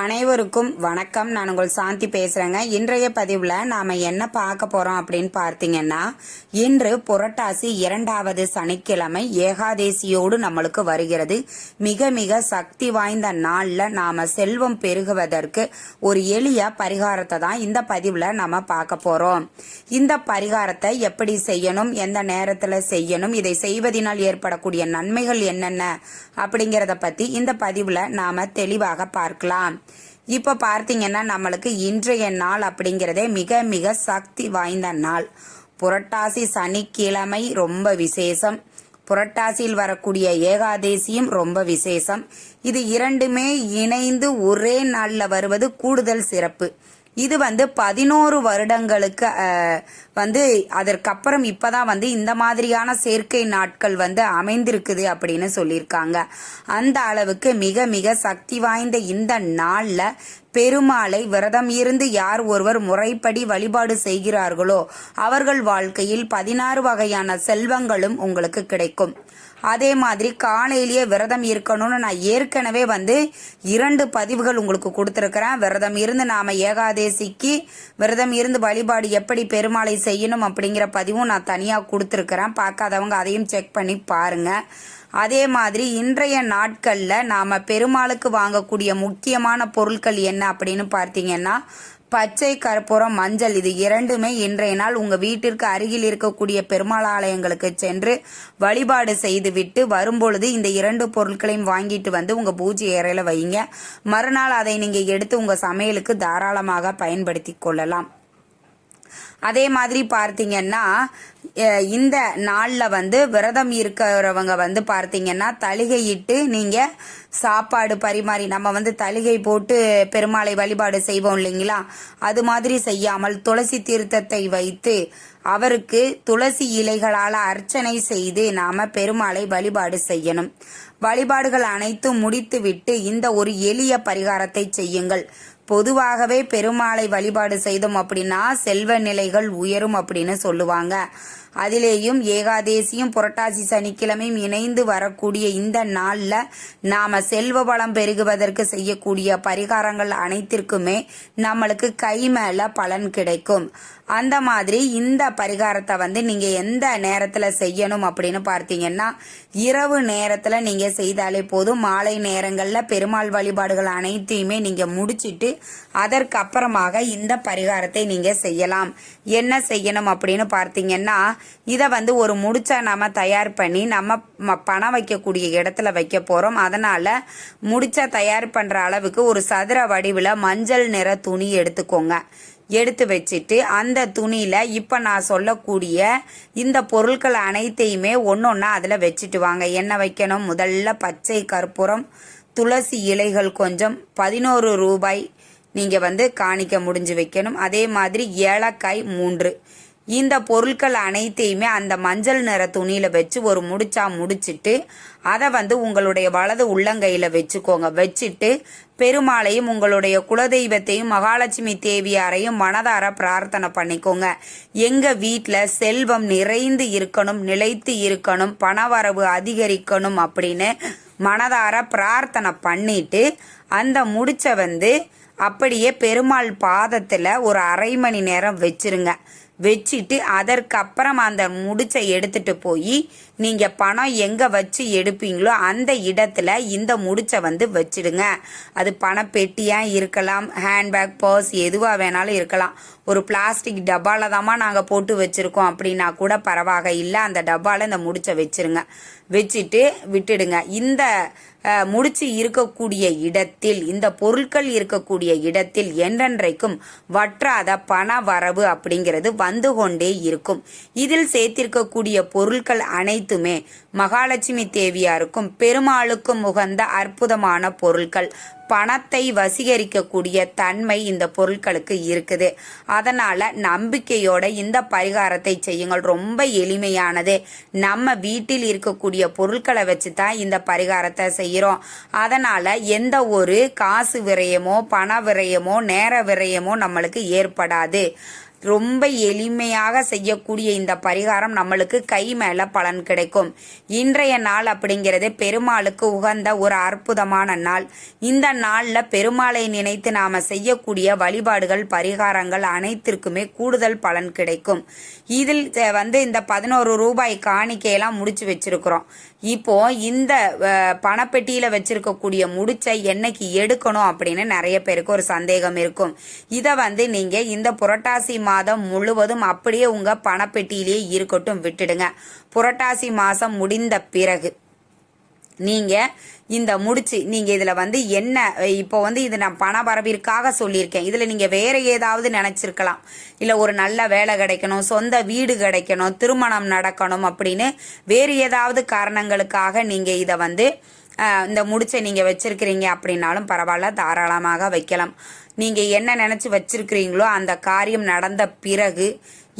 அனைவருக்கும் வணக்கம். நான் உங்கள் சாந்தி பேசுறேங்க. இன்றைய பதிவுல நாம என்ன பார்க்க போறோம் அப்படின்னு பார்த்தீங்கன்னா இன்று புரட்டாசி இரண்டாவது சனிக்கிழமை ஏகாதேசியோடு நம்மளுக்கு வருகிறது. மிக மிக சக்தி வாய்ந்த நாள்ல நாம செல்வம் பெருகுவதற்கு ஒரு எளிய பரிகாரத்தை தான் இந்த பதிவுல நாம பார்க்க போறோம். இந்த பரிகாரத்தை எப்படி செய்யணும் எந்த நேரத்துல செய்யணும் இதை செய்வதனால் ஏற்படக்கூடிய நன்மைகள் என்னென்ன அப்படிங்கறத பத்தி இந்த பதிவுல நாம தெளிவாக பார்க்கலாம். இப்போ பார்த்தீங்கன்னா நம்மளுக்கு இன்றைய நாள் அப்படிங்கிறதே மிக மிக சக்தி வாய்ந்த நாள். புரட்டாசி சனிக்கிழமை ரொம்ப விசேஷம். புரட்டாசியில் வரக்கூடிய ஏகாதேசியும் ரொம்ப விசேஷம். இது இரண்டுமே இணைந்து ஒரே நாளில் வருவது கூடுதல் சிறப்பு. இது வந்து பதினோரு வருடங்களுக்கு வந்து அதற்கப்புறம் இப்போதான் வந்து இந்த மாதிரியான சேர்க்கை நாட்கள் வந்து அமைந்திருக்குது அப்படின்னு சொல்லியிருக்காங்க. அந்த அளவுக்கு மிக மிக சக்தி வாய்ந்த இந்த நாளில் பெருமாளை விரதம் இருந்து யார் ஒருவர் முறைப்படி வழிபாடு செய்கிறார்களோ அவர்கள் வாழ்க்கையில் பதினாறு வகையான செல்வங்களும் உங்களுக்கு கிடைக்கும். அதே மாதிரி காலையிலேயே விரதம் இருக்கணும்னு நான் ஏற்கனவே வந்து இரண்டு பதிவுகள் உங்களுக்கு கொடுத்துருக்கிறேன். விரதம் இருந்து நாம் ஏகாதேசிக்கு விரதம் இருந்து வழிபாடு எப்படி பெருமாளை செய்யணும் அப்படிங்கிற பதிவும் நான் தனியாக கொடுத்துருக்கிறேன். பார்க்காதவங்க அதையும் செக் பண்ணி பாருங்க. அதே மாதிரி இன்றைய நாட்களில் நாம் பெருமாளுக்கு வாங்கக்கூடிய முக்கியமான பொருட்கள் என்ன அப்படின்னு பார்த்தீங்கன்னா பச்சை கற்பூரம் மஞ்சள் இது இரண்டுமே இன்றைய நாள் உங்க வீட்டிற்கு அருகில் இருக்கக்கூடிய பெருமாள் ஆலயங்களுக்கு சென்று வழிபாடு செய்துவிட்டு வரும்பொழுது இந்த இரண்டு பொருட்களையும் வாங்கிட்டு வந்து உங்க பூஜை அறையில வைங்க. மறுநாள் அதை நீங்க எடுத்து உங்க சமையலுக்கு தாராளமாக பயன்படுத்தி கொள்ளலாம். அதே மாதிரி பார்த்தீங்கன்னா இந்த நாளில் வந்து விரதம் இருக்கிறவங்க வந்து பார்த்தீங்கன்னா தலிகையிட்டு நீங்கள் சாப்பாடு பரிமாறி நம்ம வந்து தலிகை போட்டு பெருமாளை வழிபாடு செய்வோம் இல்லைங்களா? அது மாதிரி செய்யாமல் துளசி தீர்த்தத்தை வைத்து அவருக்கு துளசி இலைகளால் அர்ச்சனை செய்து நாம் பெருமாளை வழிபாடு செய்யணும். வழிபாடுகள் அனைத்தும் முடித்துவிட்டு இந்த ஒரு எளிய பரிகாரத்தை செய்யுங்கள். பொதுவாகவே பெருமாளை வழிபாடு செய்தோம் அப்படின்னா செல்வ நிலைகள் உயரும் அப்படின்னு சொல்லுவாங்க. அதிலேயும் ஏகாதேசியும் புரட்டாசி சனிக்கிழமையும் இணைந்து வரக்கூடிய இந்த நாளில் நாம செல்வ வளம் பெருகுவதற்கு செய்யக்கூடிய பரிகாரங்கள் அனைத்திற்குமே நம்மளுக்கு கை மேல பலன் கிடைக்கும். அந்த மாதிரி இந்த பரிகாரத்தை வந்து நீங்க எந்த நேரத்துல செய்யணும் அப்படின்னு பார்த்தீங்கன்னா இரவு நேரத்துல நீங்க செய்தாலே போதும். மாலை நேரங்கள்ல பெருமாள் வழிபாடுகள் அனைத்தையுமே நீங்க முடிச்சிட்டு அதற்கு அப்புறமாக இந்த பரிகாரத்தை நீங்க செய்யலாம். என்ன செய்யணும் அப்படின்னு பார்த்தீங்கன்னா இதை வந்து ஒரு முடிச்சா நம்ம தயார் பண்ணி நம்ம ம- பணம் வைக்கக்கூடிய இடத்துல வைக்க போறோம். அதனால முடிச்சா தயார் பண்ற அளவுக்கு ஒரு சதுர வடிவில் மஞ்சள் நிற துணி எடுத்துக்கோங்க. எடுத்து வச்சுட்டு அந்த துணியில இப்போ நான் சொல்லக்கூடிய இந்த பொருட்கள் அனைத்தையுமே ஒன்று ஒன்றா அதில் வச்சுட்டு வாங்க. என்ன வைக்கணும்? முதல்ல பச்சை கற்பூரம் துளசி இலைகள் கொஞ்சம் பதினோரு ரூபாய் நீங்க வந்து காணிக்க முடிஞ்சு வைக்கணும். அதே மாதிரி ஏலக்காய் மூன்று. இந்த பொருட்கள் அனைத்தையுமே அந்த மஞ்சள் நிற துணியில வச்சு ஒரு முடிச்சா முடிச்சிட்டு அதை வந்து உங்களுடைய வலது உள்ளங்கையில வச்சுக்கோங்க. வச்சுட்டு பெருமாளையும் உங்களுடைய குலதெய்வத்தையும் மகாலட்சுமி தேவியாரையும் மனதார பிரார்த்தனை பண்ணிக்கோங்க. எங்க வீட்டில் செல்வம் நிறைந்து இருக்கணும் நிலைத்து இருக்கணும் பணவரவு அதிகரிக்கணும் அப்படின்னு மனதார பிரார்த்தனை பண்ணிட்டு அந்த முடிச்ச வந்து அப்படியே பெருமாள் பாதத்தில் ஒரு அரை மணி நேரம் வச்சிருங்க. வச்சுட்டு அதற்கப்புறம் அந்த முடிச்சை எடுத்துட்டு போய் நீங்க பணம் எங்க வச்சு எடுப்பீங்களோ அந்த இடத்துல இந்த முடிச்சை வந்து வச்சிடுங்க. அது பணப்பெட்டியா இருக்கலாம் ஹேண்ட்பேக் பர்ஸ் எதுவா வேணாலும் இருக்கலாம். ஒரு பிளாஸ்டிக் டப்பால தாம்மா நாங்கள் போட்டு வச்சிருக்கோம் அப்படின்னா கூட பரவாக இல்லை அந்த டப்பால இந்த முடிச்சை வச்சிருங்க. வச்சுட்டு விட்டுடுங்க. இந்த முடிச்சு இருக்கக்கூடிய இடத்தில் இந்த பொருட்கள் இருக்கக்கூடிய இடத்தில் என்றென்றைக்கும் வற்றாத பண வரவு அப்படிங்கிறது வந்து கொண்டே இருக்கும். இதில் சேர்த்திருக்கக்கூடிய பொருட்கள் அனைத்துமே மகாலட்சுமி தேவியாருக்கும் பெருமாளுக்கும் உகந்த அற்புதமான பொருட்கள். பணத்தை வசீகரிக்கக்கூடிய தன்மை இந்த பொருட்களுக்கு இருக்குது. அதனால நம்பிக்கையோட இந்த பரிகாரத்தை செய்யுங்கள். ரொம்ப எளிமையானது. நம்ம வீட்டில் இருக்கக்கூடிய பொருட்களை வச்சு தான் இந்த பரிகாரத்தை செய்கிறோம் அதனால எந்த ஒரு காசு விரயமோ பண விரயமோ நேர விரயமோ நம்மளுக்கு ஏற்படாது. ரொம்ப எளிமையாக செய்யக்கூடிய இந்த பரிகாரம் நம்மளுக்கு கை மேல பலன் கிடைக்கும். இன்றைய நாள் அப்படிங்கிறது பெருமாளுக்கு உகந்த ஒரு அற்புதமான நாள். இந்த நாளில் பெருமாளை நினைத்து நாம செய்யக்கூடிய வழிபாடுகள் பரிகாரங்கள் அனைத்திற்குமே கூடுதல் பலன் கிடைக்கும். இதில் வந்து இந்த பதினோரு ரூபாய் காணிக்கையெல்லாம் முடிச்சு வச்சிருக்கிறோம். இப்போ இந்த பணப்பெட்டியில வச்சிருக்கக்கூடிய முடிச்சை என்னைக்கு எடுக்கணும் அப்படின்னு நிறைய பேருக்கு ஒரு சந்தேகம் இருக்கும். இதை வந்து நீங்க இந்த புரட்டாசி மாதம் முழுவதும் அப்படியே உங்க பணப்பெட்டியிலேயே இருக்கட்டும் விட்டுடுங்க. புரட்டாசி மாதம் முடிந்த பிறகு நீங்க இந்த முடிச்சு நீங்க இதுல வந்து என்ன இப்போ வந்து இது நான் பண வரவிற்காக சொல்லியிருக்கேன். இதுல நீங்க வேற ஏதாவது நினைச்சிருக்கலாம். இல்ல ஒரு நல்ல வேலை கிடைக்கணும் சொந்த வீடு கிடைக்கணும் திருமணம் நடக்கணும் அப்படின்னு வேறு ஏதாவது காரணங்களுக்காக நீங்க இதை வந்து இந்த முடிச்சை நீங்க வச்சிருக்கிறீங்க அப்படின்னாலும் பரவாயில்ல தாராளமாக வைக்கலாம். நீங்கள் என்ன நினச்சி வச்சிருக்கிறீங்களோ அந்த காரியம் நடந்த பிறகு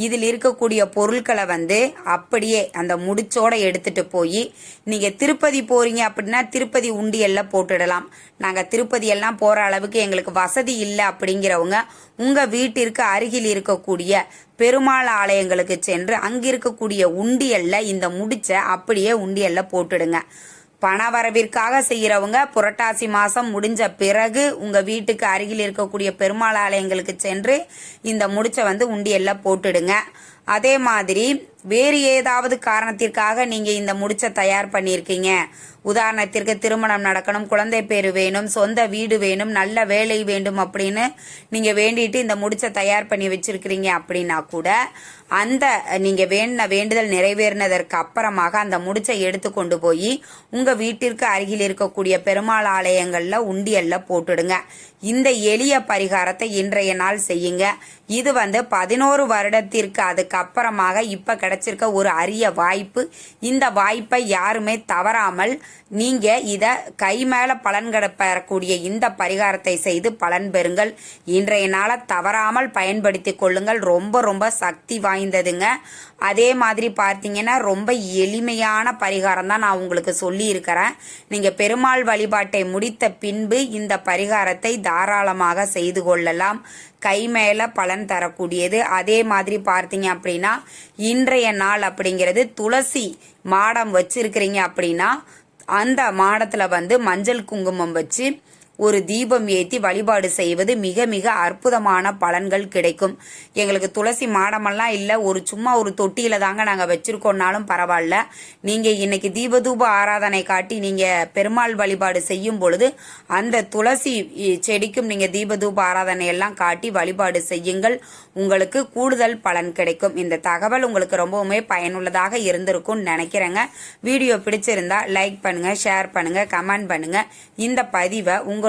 இதில் இருக்கக்கூடிய பொருட்களை வந்து அப்படியே அந்த முடிச்சோட எடுத்துட்டு போய் நீங்கள் திருப்பதி போறீங்க அப்படின்னா திருப்பதி உண்டியெல்லாம் போட்டுடலாம். நாங்கள் திருப்பதி எல்லாம் அளவுக்கு எங்களுக்கு வசதி இல்லை அப்படிங்கிறவங்க உங்கள் வீட்டிற்கு அருகில் இருக்கக்கூடிய பெருமாள் ஆலயங்களுக்கு சென்று அங்கே இருக்கக்கூடிய உண்டியல்ல இந்த முடிச்ச அப்படியே உண்டியல்ல போட்டுடுங்க. பண வரவிற்காக செய்கிறவங்க புரட்டாசி மாதம் முடிஞ்ச பிறகு உங்கள் வீட்டுக்கு அருகில் இருக்கக்கூடிய பெருமாள் ஆலயங்களுக்கு சென்று இந்த முடிச்சை வந்து உண்டியலில் போட்டுடுங்க. அதே மாதிரி வேறு ஏதாவது காரணத்திற்காக நீங்க இந்த முடிச்ச தயார் பண்ணியிருக்கீங்க? உதாரணத்திற்கு திருமணம் நடக்கணும் குழந்தை பேர் வேணும் சொந்த வீடு வேணும் நல்ல வேலை வேண்டும் அப்படின்னு நீங்க வேண்டிட்டு இந்த முடிச்ச தயார் பண்ணி வச்சிருக்கிறீங்க அப்படின்னா கூட அந்த நீங்க வேண்டின வேண்டுதல் நிறைவேறினதற்கு அப்புறமாக அந்த முடிச்சை எடுத்து கொண்டு போய் உங்க வீட்டிற்கு அருகில் இருக்கக்கூடிய பெருமாள் ஆலயங்கள்ல உண்டியல்ல போட்டுடுங்க. இந்த எளிய பரிகாரத்தை இன்றைய நாள் செய்யுங்க. இது வந்து பதினோரு வருடத்திற்கு அதுக்கு அப்புறமாக இப்ப கிடைச்சிருக்க ஒரு அரிய வாய்ப்பு. இந்த வாய்ப்பை யாருமே தவறாமல் நீங்க இதை கை மேல பலன் பெறக்கூடிய இந்த பரிகாரத்தை செய்து பலன் பெறுங்கள். இன்றைய நாளை தவறாமல் பயன்படுத்தி கொள்ளுங்கள். ரொம்ப ரொம்ப சக்தி வாய்ந்ததுங்க. அதே மாதிரி பார்த்தீங்கன்னா ரொம்ப எளிமையான பரிகாரம் தான் நான் உங்களுக்கு சொல்லியிருக்கிறேன். நீங்கள் பெருமாள் வழிபாட்டை முடித்த பின்பு இந்த பரிகாரத்தை தாராளமாக செய்து கொள்ளலாம். கை மேல பலன் தரக்கூடியது. அதே மாதிரி பார்த்தீங்க அப்படின்னா இன்றைய நாள் அப்படிங்கிறது துளசி மாடம் வச்சிருக்கிறீங்க அப்படின்னா அந்த மாடத்துல வந்து மஞ்சள் குங்குமம் வச்சு ஒரு தீபம் ஏற்றி வழிபாடு செய்வது மிக மிக அற்புதமான பலன்கள் கிடைக்கும். எங்களுக்கு துளசி மாடமெல்லாம் இல்லை ஒரு சும்மா ஒரு தொட்டியில தாங்க நாங்கள் வச்சிருக்கோம்னாலும் பரவாயில்ல. நீங்கள் இன்னைக்கு தீபதூப ஆராதனை காட்டி நீங்கள் பெருமாள் வழிபாடு செய்யும் பொழுது அந்த துளசி செடிக்கும் நீங்கள் தீபதூப ஆராதனை எல்லாம் காட்டி வழிபாடு செய்யுங்கள். உங்களுக்கு கூடுதல் பலன் கிடைக்கும். இந்த தகவல் உங்களுக்கு ரொம்பவுமே பயனுள்ளதாக இருந்திருக்கும்னு நினைக்கிறேங்க. வீடியோ பிடிச்சிருந்தா லைக் பண்ணுங்க ஷேர் பண்ணுங்க கமெண்ட் பண்ணுங்க. இந்த பதிவை உங்கள்